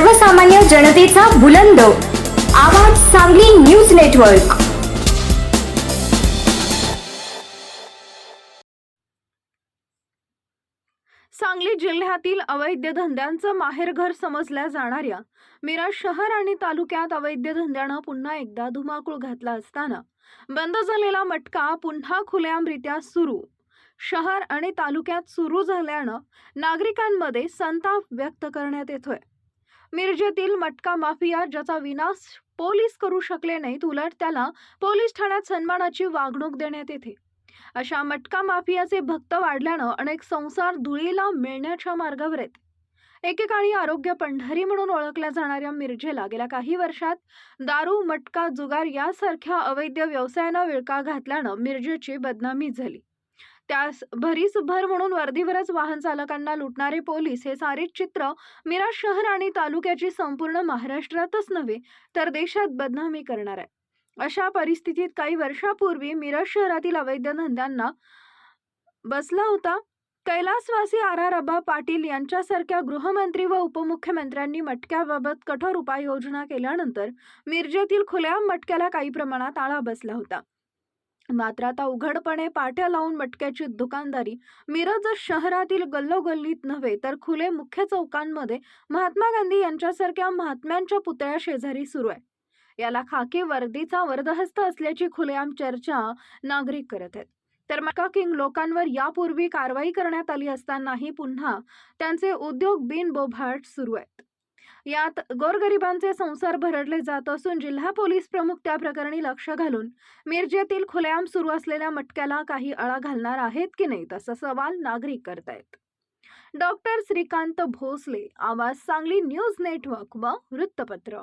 सर्वसामान्य जनतेचा बुलंद. आवाज सांगली न्यूज नेटवर्क. सांगली जिल्ह्यातील अवैध धंद्यांचं माहेरघर समजल्या जाणाऱ्या मिराज शहर आणि तालुक्यात अवैध धंद्यानं पुन्हा एकदा धुमाकूळ घातला असताना बंद झालेला मटका पुन्हा खुलेआमरित्या सुरू. शहर आणि तालुक्यात सुरू झाल्यानं नागरिकांमध्ये संताप व्यक्त करण्यात येतोय. मिरजेतील मटका माफिया ज्याचा विनाश पोलीस करू शकले नाहीत उलट त्याला पोलीस ठाण्यात सन्मानाची वागणूक देण्यात येते. अशा मटका माफियाचे भक्त वाढल्यानं अनेक संसार धुळीला मिळण्याच्या मार्गावर आहेत. एकेकाळी आरोग्य पंढरी म्हणून ओळखल्या जाणाऱ्या मिरजेला गेल्या काही वर्षात दारू मटका जुगार यासारख्या अवैध व्यवसायानं विळका घातल्यानं मिरजेची बदनामी झाली. त्यास भरीस भर म्हणून वर्दीवरच वाहन चालकांना लुटणारे पोलीस हे सारे चित्र मिराज शहर आणि तालुक्याची संपूर्ण महाराष्ट्रातच नव्हे तर देशात बदनामी करणार आहे. अशा परिस्थितीत काही वर्षापूर्वी मिरज शहरातील अवैध धंद्यांना बसला होता. कैलासवासी आर आर अबा पाटील यांच्यासारख्या गृहमंत्री व उपमुख्यमंत्र्यांनी मटक्याबाबत कठोर उपाययोजना केल्यानंतर मिरजेतील खुल्या मटक्याला काही प्रमाणात आळा बसला होता. मात्र आता उघडपणे पाठ्या लावून मटक्याची दुकानदारी मिरज शहरातील गल्लोगल्लीत नव्हे तर खुले मुख्य चौकांमध्ये महात्मा गांधी यांच्यासारख्या महात्म्यांच्या पुतळ्या शेजारी सुरू आहे. याला खाकी वर्दीचा वर्दहस्त असल्याची खुलेआम चर्चा नागरिक करत आहेत. तर मका किंग लोकांवर यापूर्वी कारवाई करण्यात आली असतानाही पुन्हा त्यांचे उद्योग बिनबोभाट सुरू आहेत. यात गोरगरिबांचे संसार भरडले जात असून जिल्हा पोलीस प्रमुख त्या प्रकरणी लक्ष घालून मिरजेतील खुलेआम सुरू असलेल्या मटक्याला काही आळा घालणार आहेत की नाही असा सवाल नागरिक करतायत. डॉक्टर श्रीकांत भोसले आवाज सांगली न्यूज नेटवर्क व वृत्तपत्र.